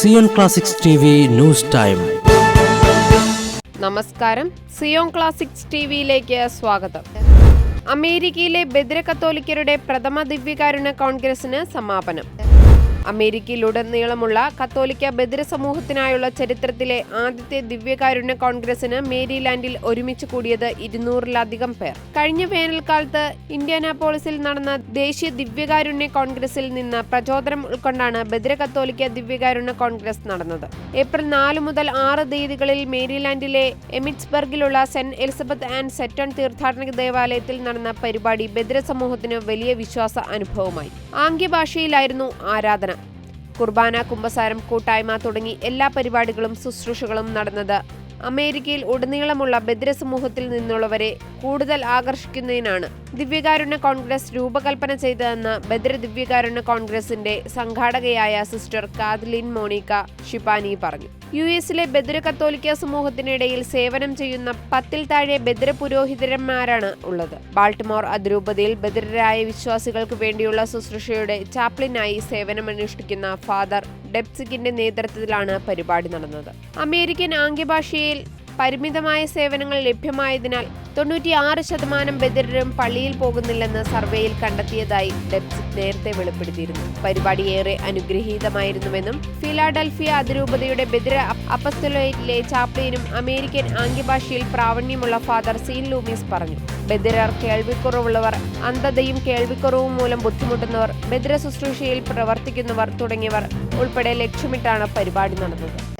Zion classics T news time നമസ്കാരം. Zion classics T വിയിലേക്ക് സ്വാഗതം. അമേരിക്കയിലെ ബദ്ര കത്തോലിക്കരുടെ പ്രഥമ ദിവ്യകാരുണ്യ കോൺഗ്രസിന് സമാപനം. അമേരിക്കയിലുടനീളമുള്ള കത്തോലിക്ക ബദിര സമൂഹത്തിനായുള്ള ചരിത്രത്തിലെ ആദ്യത്തെ ദിവ്യകാരുണ്യ കോൺഗ്രസിന് മേരിലാൻഡിൽ ഒരുമിച്ച് കൂടിയത് ഇരുന്നൂറിലധികം പേർ. കഴിഞ്ഞ വേനൽക്കാലത്ത് ഇന്ത്യാനാപോളിസിൽ നടന്ന ദേശീയ ദിവ്യകാരുണ്യ കോൺഗ്രസിൽ നിന്ന് പ്രചോദനം ഉൾക്കൊണ്ടാണ് ബദിര കത്തോലിക്ക ദിവ്യകാരുണ്യ കോൺഗ്രസ് നടന്നത്. ഏപ്രിൽ നാല് മുതൽ ആറ് തീയതികളിൽ മേരിലാൻഡിലെ എമിറ്റ്സ്ബർഗിലുള്ള സെന്റ് എലിസബത്ത് ആൻഡ് സെറ്റൺ തീർത്ഥാടന ദേവാലയത്തിൽ നടന്ന പരിപാടി ബദിര സമൂഹത്തിന് വലിയ വിശ്വാസ അനുഭവമായി. ആംഗ്യഭാഷയിലായിരുന്നു ആരാധന. കുർബാന കുമ്പസാരം കൂട്ടായ്മ തുടങ്ങി എല്ലാ പരിപാടികളും ശുശ്രൂഷകളും നടന്നത്. അമേരിക്കയിൽ ഉടനീളമുള്ള ബദിര സമൂഹത്തിൽ നിന്നുള്ളവരെ കൂടുതൽ ആകർഷിക്കുന്നതിനാണ് ദിവ്യകാരുണ്യ കോൺഗ്രസ് രൂപകൽപ്പന ചെയ്തതെന്ന് ബദിര ദിവ്യകാരുണ്യ കോൺഗ്രസിന്റെ സംഘാടകയായ സിസ്റ്റർ കാത്ലിൻ മോണിക്ക ഷിപ്പാനി പറഞ്ഞു. യു എസിലെ ബദിര കത്തോലിക്ക സമൂഹത്തിനിടയിൽ സേവനം ചെയ്യുന്ന പത്തിൽ താഴെ ബദിര പുരോഹിതരന്മാരാണ് ഉള്ളത്. ബാൾട്ടിമോർ അതിരൂപതയിൽ ബദിരരായ വിശ്വാസികൾക്ക് വേണ്ടിയുള്ള ശുശ്രൂഷയുടെ ചാപ്ലിനായി സേവനമനുഷ്ഠിക്കുന്ന ഫാദർ ഡെപ്സിക്കിന്റെ നേതൃത്വത്തിലാണ് പരിപാടി നടന്നത്. അമേരിക്കൻ ആംഗ്യഭാഷയിൽ പരിമിതമായ സേവനങ്ങൾ ലഭ്യമായതിനാൽ തൊണ്ണൂറ്റിയാറ് ശതമാനം ബദിരരും പള്ളിയിൽ പോകുന്നില്ലെന്ന് സർവേയിൽ കണ്ടെത്തിയതായി ഡെപ്സിക് നേരത്തെ വെളിപ്പെടുത്തിയിരുന്നു. പരിപാടി ഏറെ അനുഗ്രഹീതമായിരുന്നുവെന്നും ഫിലാഡൽഫിയ അതിരൂപതയുടെ ബദിര അപ്പസ്തലോയിലെ ചാപ്ലിനും അമേരിക്കൻ ആംഗ്യഭാഷയിൽ പ്രാവണ്യമുള്ള ഫാദർ സീൻ ലൂമീസ് പറഞ്ഞു. ബദിരർ കേൾവിക്കുറവുള്ളവർ അന്ധതയും കേൾവിക്കുറവും മൂലം ബുദ്ധിമുട്ടുന്നവർ ബദിര ശുശ്രൂഷയിൽ പ്രവർത്തിക്കുന്നവർ തുടങ്ങിയവർ ഉൾപ്പെടെ ലക്ഷ്യമിട്ടാണ് പരിപാടി നടന്നത്.